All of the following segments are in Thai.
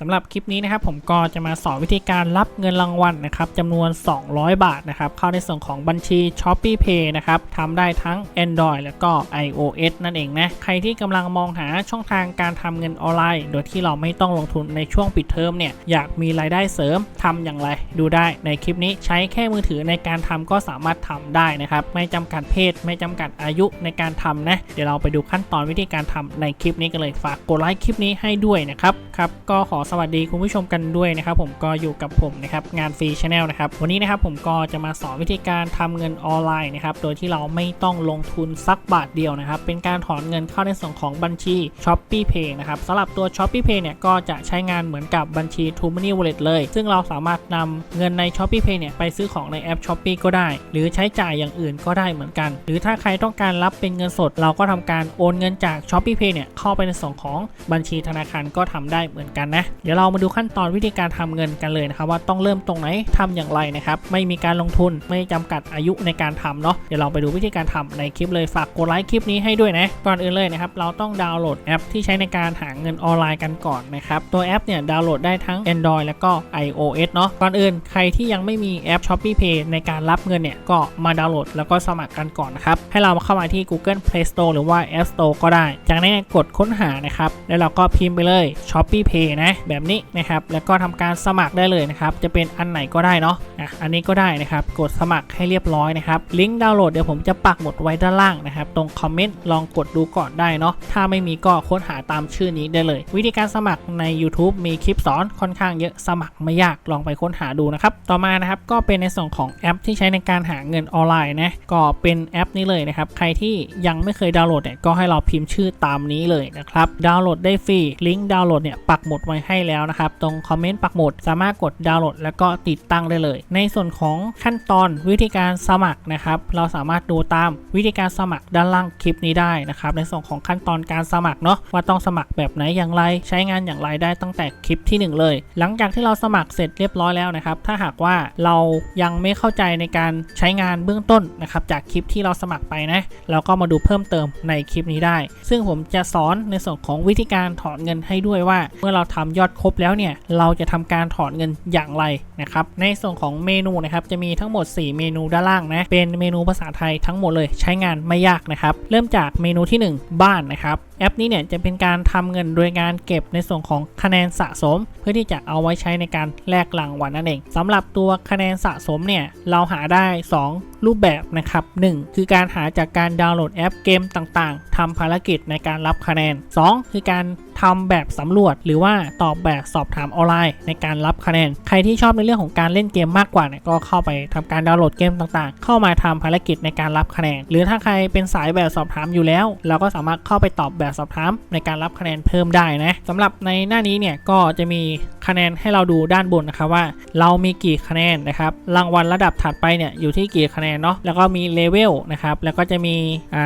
สำหรับคลิปนี้นะครับผมก็จะมาสอนวิธีการรับเงินรางวัลนะครับจำนวน 200 บาทนะครับเข้าในส่วนของบัญชี s h o p e e Pay นะครับทำได้ทั้ง Android แล้วก็ iOS นั่นเองนะใครที่กำลังมองหาช่องทางการทำเงินออนไลน์ โดยที่เราไม่ต้องลงทุนในช่วงปิดเทอมเนี่ยอยากมีรายได้เสริมทำอย่างไร ดูได้ในคลิปนี้ใช้แค่มือถือในการทำก็สามารถทำได้นะครับไม่จำกัดเพศ ไม่จำกัดอายุในการทำนะเดี๋ยวเราไปดูขั้นตอนวิธีการทำในคลิปนี้กันเลยฝากกดไลค์คลิปนี้ให้ด้วยนะครับครับก็ขอสวัสดีคุณผู้ชมกันด้วยนะครับผมก็อยู่กับผมนะครับงานฟรีชาแนลนะครับวันนี้นะครับผมก็จะมาสอนวิธีการทำเงินออนไลน์นะครับโดยที่เราไม่ต้องลงทุนสักบาทเดียวนะครับเป็นการถอนเงินเข้าในส่วนของบัญชี s h o p e e Pay นะครับสำหรับตัว s h o p e e Pay เนี่ยก็จะใช้งานเหมือนกับบัญชี t o Money Wallet เลย ซึ่งเราสามารถนำเงินใน s h o p e e Pay เนี่ยไปซื้อของในแอป s h o p e e ก็ได้ หรือใช้จ่ายอย่างอื่นก็ได้เหมือนกัน หรือถ้าใครต้องการรับเป็นเงินสด เราก็ทำการโอนเงินจาก s h o p e e Pay เนี่ยเข้าไปในส่วนของบัญชีธนาคารก็ทำได้เหมือนกันนะเดี๋ยวเรามาดูขั้นตอนวิธีการทำเงินกันเลยนะครับว่าต้องเริ่มตรงไหนทำอย่างไรนะครับไม่มีการลงทุนไม่จำกัดอายุในการทำเนาะเดี๋ยวเราไปดูวิธีการทำในคลิปเลยฝากกดไลค์คลิปนี้ให้ด้วยนะก่อนอื่นเลยนะครับเราต้องดาวน์โหลดแอปที่ใช้ในการหาเงินออนไลน์กันก่อนนะครับตัวแอปเนี่ยดาวน์โหลดได้ทั้ง Android แล้วก็ iOS เนาะก่อนอื่นใครที่ยังไม่มีแอป Shopee Pay ในการรับเงินเนี่ยก็มาดาวน์โหลดแล้วก็สมัครกันก่อนนะครับให้เราเข้ามาที่ Google Play Store หรือว่า App Store ก็ได้ จากนั้นกดค้นหานะครับแล้วเราก็พิมพ์ไปเลย Shopee Pay นะแบบนี้นะครับ แล้วก็ทำการสมัครได้เลยนะครับ จะเป็นอันไหนก็ได้เนาะอะอันนี้ก็ได้นะครับ กดสมัครให้เรียบร้อยนะครับ ลิงก์ดาวน์โหลดเดี๋ยวผมจะปักหมดไว้ด้านล่างนะครับ ตรงคอมเมนต์ลองกดดูก่อนได้เนาะ ถ้าไม่มีก็ค้นหาตามชื่อนี้ได้เลย วิธีการสมัครใน YouTube มีคลิปสอนค่อนข้างเยอะ สมัครไม่ยาก ลองไปค้นหาดูนะครับ ต่อมานะครับ ก็เป็นในส่วนของแอปที่ใช้ในการหาเงินออนไลน์นะ ก็เป็นแอปนี้เลยนะครับ ใครที่ยังไม่เคยดาวน์โหลดเนี่ย ก็ให้เราพิมพ์ชื่อตามนี้เลยนะครับ ดาวน์โหลดได้ฟรี ลิงก์ดาวน์โหลดเนี่ย ปักหมดไว้ให้แล้วนะครับ ตรงคอมเมนต์ปักหมุดสามารถกดดาวน์โหลด แล้วก็ติดตั้งได้เลย ในส่วนของขั้นตอนวิธีการสมัครนะครับ เราสามารถดูตามวิธีการสมัครด้านล่างคลิปนี้ได้นะครับ ในส่วนของขั้นตอนการสมัครเนาะว่าต้องสมัครแบบไหนอย่างไร ใช้งานอย่างไรได้ตั้งแต่คลิปที่ 1 เลย หลังจากที่เราสมัครเสร็จเรียบร้อยแล้วนะครับ ถ้าหากว่าเรายังไม่เข้าใจในการใช้งานเบื้องต้นนะครับจากคลิปที่เราสมัครไปนะเราก็มาดูเพิ่มเติมในคลิปนี้ได้ ซึ่งผมจะสอนในส่วนของวิธีการถอนเงินให้ด้วยว่า เมื่อเราทำยอดครบแล้วเนี่ยเราจะทำการถอนเงินอย่างไรนะครับในส่วนของเมนูนะครับจะมีทั้งหมด 4 เมนูด้านล่างนะเป็นเมนูภาษาไทยทั้งหมดเลยใช้งานไม่ยากนะครับเริ่มจากเมนูที่ 1 บ้านนะครับแอปนี้เนี่ยจะเป็นการทำเงินโดยการเก็บในส่วนของคะแนนสะสม เพื่อที่จะเอาไว้ใช้ในการแลกรางวัลนั่นเองสำหรับตัวคะแนนสะสมเนี่ยเราหาได้ 2 รูปแบบนะครับ 1 คือการหาจากการดาวน์โหลดแอปเกมต่างๆทำภารกิจในการรับคะแนน 2 คือการทำแบบสำรวจ หรือว่าตอบแบบสอบถามออนไลน์ ในการรับคะแนน ใครที่ชอบในเรื่องของการเล่นเกมมากกว่าเนี่ยก็เข้าไปทำการดาวน์โหลดเกมต่างๆ เข้ามาทำภารกิจในการรับคะแนน หรือถ้าใครเป็นสายแบบสอบถามอยู่แล้ว เราก็สามารถเข้าไปตอบแบบสอบถามในการรับคะแนนเพิ่มได้นะสำหรับในหน้านี้เนี่ยก็จะมีคะแนนให้เราดูด้านบนนะครับว่า เรามีกี่คะแนนนะครับรางวัลระดับถัดไปเนี่ยอยู่ที่กี่คะแนนเนาะแล้วก็มีเลเวลนะครับแล้วก็จะมี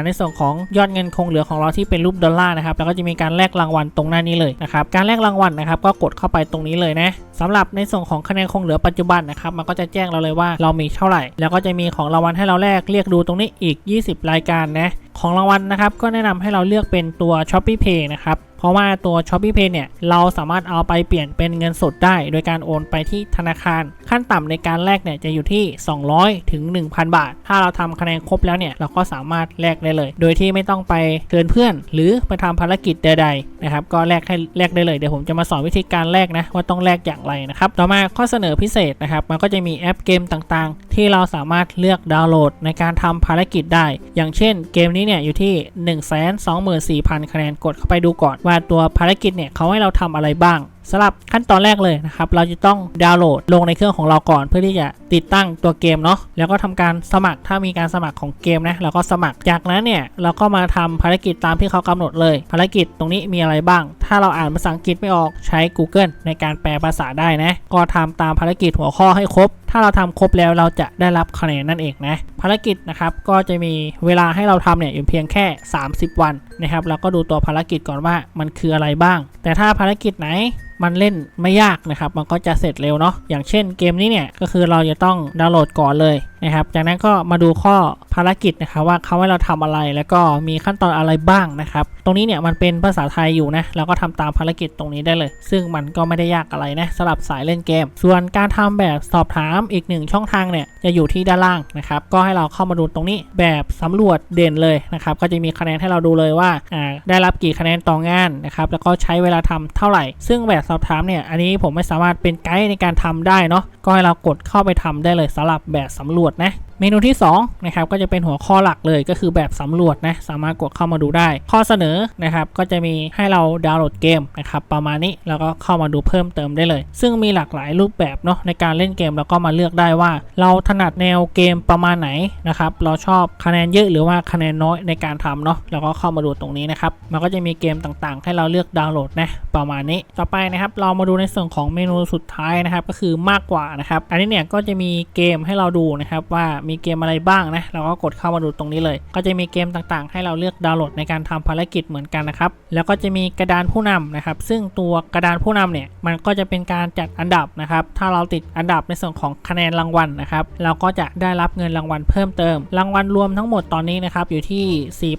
ในส่วนของยอดเงินคงเหลือของเราที่เป็นรูปดอลลาร์นะครับแล้วก็จะมีการแลกรางวัลตรงหน้านี้เลยนะครับการแลกรางวัลนะครับก็กดเข้าไปตรงนี้เลยนะสำหรับในส่วนของคะแนนคงเหลือปัจจุบันนะครับมันก็จะแจ้งเราเลยว่าเรามีเท่าไหร่ แล้วก็จะมีของรางวัลให้เราแลกเรียกดูตรงนี้อีก 20 รายการนะ ของรางวัลนะครับ ก็แนะนำให้เราเลือกเป็นตัว s h o p e e Pay นะครับ เพราะว่าตัว s h o p e e Pay เนี่ยเราสามารถเอาไปเปลี่ยนเป็นเงินสดได้ โดยการโอนไปที่ธนาคาร ขั้นต่ำในการแลกเนี่ยจะอยู่ที่ 200 ถึง 1,000 บาท ถ้าเราทำคะแนนครบแล้วเนี่ยเราก็สามารถแลกได้เลย โดยที่ไม่ต้องไปเชิญเพื่อน หรือไปทำภารกิจใดๆนะครับก็แลกให้แลกได้เลยเดี๋ยวผมจะมาสอนวิธีการแลกนะว่าต้องแลกอย่างไรนะครับต่อมาข้อเสนอพิเศษนะครับมันก็จะมีแอปเกมต่างๆ ที่เราสามารถเลือกดาวน์โหลดในการทำภารกิจได้ อย่างเช่น เกมนี้เนี่ยอยู่ที่ 124,000 คะแนนกดเข้าไปดูก่อนว่าตัวภารกิจเนี่ยเขาให้เราทำอะไรบ้าง สำหรับขั้นตอนแรกเลยนะครับ เราจะต้องดาวน์โหลดลงในเครื่องของเราก่อน เพื่อที่จะติดตั้งตัวเกมเนาะแล้วก็ทำการสมัครถ้ามีการสมัครของเกมนะเราก็สมัครจากนั้นเนี่ยเราก็มาทำภารกิจตามที่เขากำหนดเลย ภารกิจตรงนี้มีอะไรบ้าง ถ้าเราอ่านภาษาอังกฤษไม่ออกใช้ Google ในการแปลภาษาได้นะก็ทำตามภารกิจหัวข้อให้ครบ ถ้าเราทำครบแล้วเราจะได้รับคะแนนนั่นเองนะภารกิจนะครับก็จะมีเวลาให้เราทำเนี่ยอยู่เพียงแค่ 30 วันนะครับเราก็ดูตัวภารกิจก่อนว่ามันคืออะไรบ้าง แต่ถ้าภารกิจไหนมันเล่นไม่ยากนะครับ มันก็จะเสร็จเร็วเนาะอย่างเช่นเกมนี้เนี่ยก็คือเราจะต้องดาวน์โหลดก่อนเลยนะครับ จากนั้นก็มาดูข้อภารกิจนะครับว่าเขาให้เราทำอะไรแล้วก็มีขั้นตอนอะไรบ้างนะครับ ตรงนี้เนี่ยมันเป็นภาษาไทยอยู่นะเราก็ทำตามภารกิจตรงนี้ได้เลย ซึ่งมันก็ไม่ได้ยากอะไรนะสำหรับสายเล่นเกม ส่วนการทำแบบสอบถามอีกหนึ่งช่องทางเนี่ยจะอยู่ที่ด้านล่างนะครับก็ให้เราเข้ามาดูตรงนี้แบบสำรวจเด่นเลยนะครับก็จะมีคะแนนให้เราดูเลยว่าอ่าได้รับกี่คะแนนต่องานนะครับแล้วก็ใช้เวลาทำเท่าไหร่ ซึ่งแบบสอบถามเนี่ย อันนี้ผมไม่สามารถเป็นไกด์ในการทำได้เนาะ ก็ให้เรากดเข้าไปทำได้เลยสำหรับแบบสำรวจนะ เมนูที่2นะครับก็จะเป็นหัวข้อหลักเลยก็คือแบบสำรวจนะสามารถกดเข้ามาดูได้ ข้อเสนอนะครับก็จะมีให้เราดาวน์โหลดเกมนะครับประมาณนี้แล้วก็เข้ามาดูเพิ่มเติมได้เลย ซึ่งมีหลากหลายรูปแบบเนาะในการเล่นเกมแล้วก็มาเลือกได้ว่า เราถนัดแนวเกมประมาณไหนนะครับเราชอบคะแนนเยอะหรือว่าคะแนนน้อยในการทำเนาะแล้วก็เข้ามาดูตรงนี้นะครับมันก็จะมีเกมต่างๆ ให้เราเลือกดาวน์โหลดนะประมาณนี้ต่อไปนะครับเรามาดูในส่วนของเมนูสุดท้ายนะครับก็คือมากกว่านะครับอันนี้เนี่ยก็จะมีเกมให้เราดูนะครับว่ามีเกมอะไรบ้างนะเราก็กดเข้ามาดูตรงนี้เลย ก็จะมีเกมต่างๆ ให้เราเลือกดาวน์โหลดในการทำภารกิจเหมือนกันนะครับแล้วก็จะมีกระดานผู้นำนะครับซึ่งตัวกระดานผู้นำเนี่ยมันก็จะเป็นการจัดอันดับนะครับถ้าเราติดอันดับในส่วนของคะแนนรางวัลนะครับเราก็จะได้รับเงินรางวัลเพิ่มเติม รางวัลรวมทั้งหมดตอนนี้นะครับอยู่ที่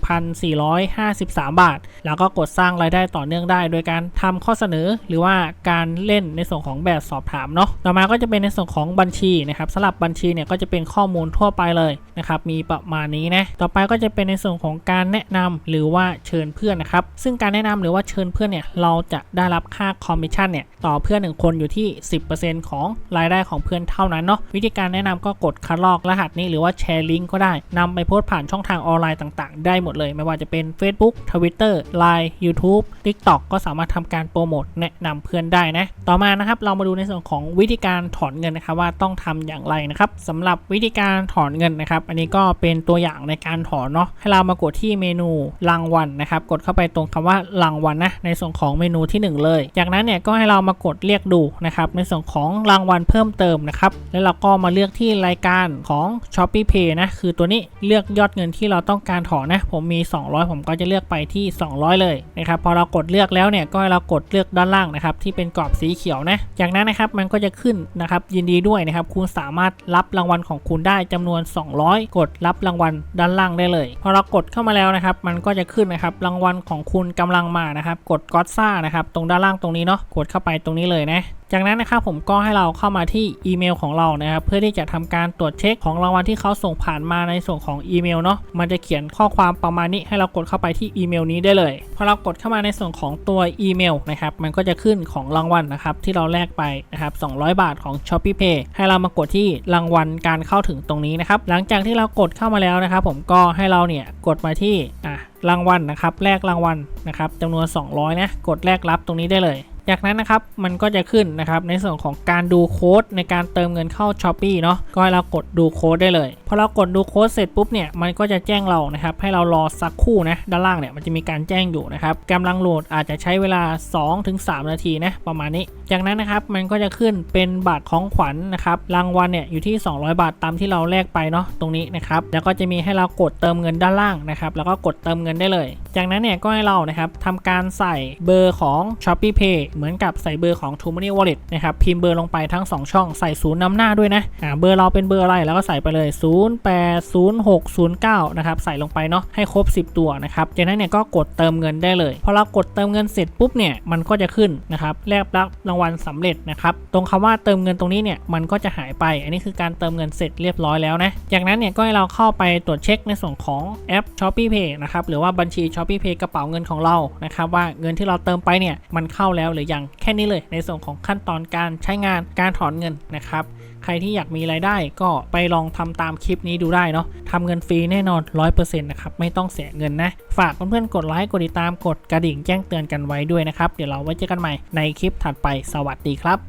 4,453 บาท แล้วก็กดสร้างรายได้ต่อเนื่องได้ โดยการทำข้อเสนอหรือว่าการเล่นในส่วนของแบบสอบถามเนาะต่อมาก็จะเป็นในส่วนของบัญชีนะครับสำหรับบัญชีเนี่ยก็จะเป็นข้อมูลทั่วไปเลยนะครับมีประมาณนี้นะต่อไปก็จะเป็นในส่วนของการแนะนำหรือว่าเชิญเพื่อนนะครับซึ่งการแนะนำหรือว่าเชิญเพื่อนเนี่ยเราจะได้รับค่าคอมมิชชั่นเนี่ยต่อเพื่อนหนึ่งคนอยู่ที่ 10%ของรายได้ของเพื่อนเท่านั้นเนาะวิธีการแนะนำก็กดคัดลอกรหัสนี้หรือว่าแชร์ลิงก์ก็ได้นำไปโพสต์ผ่านช่องทางออนไลน์ต่างๆ ได้หมดเลย ไม่ว่าจะเป็น Facebook Twitter Line YouTube TikTok ก็สามารถทำการโปรโมทแนะนำเพื่อนได้นะต่อมานะครับเรามาดูในส่วนของวิธีการถอนเงินนะครับว่าต้องทำอย่างไรนะครับสำหรับวิธีการถอนเงินนะครับ อันนี้ก็เป็นตัวอย่างในการถอนเนาะให้เรามากดที่เมนูรางวัลนะครับ กดเข้าไปตรงคำว่ารางวัลนะในส่วนของเมนูที่หนึ่งเลย จากนั้นเนี่ยก็ให้เรามากดเรียกดูนะครับในส่วนของรางวัลเพิ่มเติมนะครับแล้วเราก็มาเลือกที่รายการของ s h o p e e Pay นะคือตัวนี้เลือกยอดเงินที่เราต้องการถอนนะผมมี 200 ผมก็จะเลือกไปที่ 200 เลยนะครับพอเรากดเลือกแล้วเนี่ยก็ให้เรากดเลือกด้านล่างนะครับที่เป็นกรอบสีเขียวนะจากนั้นนะครับมันก็จะขึ้นนะครับยินดีด้วยนะครับคุณสามารถรับรางวัลของคุณได้จำนวน 200 กดรับรางวัลด้านล่างได้เลย พอเรากดเข้ามาแล้วนะครับ มันก็จะขึ้นนะครับรางวัลของคุณกำลังมานะครับ กดก็อตซ่านะครับ ตรงด้านล่างตรงนี้เนาะกดเข้าไปตรงนี้เลยนะ จากนั้นนะครับผมก็ให้เราเข้ามาที่อีเมลของเรานะครับเพื่อที่จะทำการตรวจเช็คของรางวัลที่เขาส่งผ่านมาในส่วนของอีเมลเนาะมันจะเขียนข้อความประมาณนี้ให้เรากดเข้าไปที่อีเมลนี้ได้เลยพอเรากดเข้ามาในส่วนของตัวอีเมลนะครับมันก็จะขึ้นของรางวัลนะครับที่เราแลกไปนะครับ200 บาทของ s h o p e e Pay ให้เรามากดที่รางวัลการเข้าถึงตรงนี้นะครับหลังจากที่เรากดเข้ามาแล้วนะครับผมก็ให้เราเนี่ยกดมาที่อะรางวัลนะครับแลกรางวัลนะครับจำนวน 200นะกดแลกรับตรงนี้ได้เลย จากนั้นนะครับมันก็จะขึ้นนะครับในส่วนของการดูโค้ดในการเติมเงินเข้า s h อ p e e เนาะก็ให้เรากดดูโค้ดได้เลยพอเรากดดูโค้ดเสร็จปุ๊บเนี่ยมันก็จะแจ้งเรานะครับให้เรารอสักครู่นะด้านล่างเนี่ยมันจะมีการแจ้งอยู่นะครับกำลังโหลดอาจจะใช้เวลา 2-3 นาทีนะประมาณนี้ จากนั้นนะครับมันก็จะขึ้นเป็นบัตรของขวัญนะครับรางวัลเนี่ยอยู่ที่ 200 บาทตามที่เราแลกไปเนาะตรงนี้นะครับแล้วก็จะมีให้เรากดเติมเงินด้านล่างนะครับแล้วก็กดเติมเงินได้เลย จากนั้นเนี่ยก็ให้เรานะครับทำการใส่เบอร์ของ s h o p e e Pay เหมือนกับใส่เบอร์ของ t o m o n e y Wallet นะครับ พิมพ์เบอร์ลงไปทั้ง 2 ช่องใส่ศูนย์นำหน้าด้วยนะอ่าเบอร์เราเป็นเบอร์อะไรแล้วก็ใส่ไปเลย 080609 นะครับ ใส่ลงไปเนาะให้ครบ 10 ตัวนะครับ จากนั้นเนี่ยก็กดเติมเงินได้เลยพอเรากดเติมเงินเสร็จปุ๊บเนี่ยมันก็จะขึ้นนะครับแลกรับรางวัลสำเร็จนะครับตรงคำว่าเติมเงินตรงนี้เนี่ยมันก็จะหายไป อันนี้คือการเติมเงินเสร็จเรียบร้อยแล้วนะจากนั้นเนี่ยก็ให้เราเข้าไปตรวจเช็คในส่วนของแอป s h o p e e Pay นะครับหรือว่าบัญชี s h o p e e Pay กระเป๋าเงินของเรานะครับว่าเงินที่เราเติมไปเนี่ยมันเข้าแล้วหรือยังแค่นี้เลย ในส่วนของขั้นตอนการใช้งานการถอนเงินนะครับใครที่อยากมีรายได้ก็ไปลองทำตามคลิปนี้ดูได้เนาะทำเงินฟรีแน่นอน 100%นะครับไม่ต้องเสียเงินนะ ฝากเพื่อนๆกดไลค์กดติดตามกดกระดิ่งแจ้งเตือนกันไว้ด้วยนะครับ เดี๋ยวเราไว้เจอกันใหม่ในคลิปถัดไปสวัสดีครับ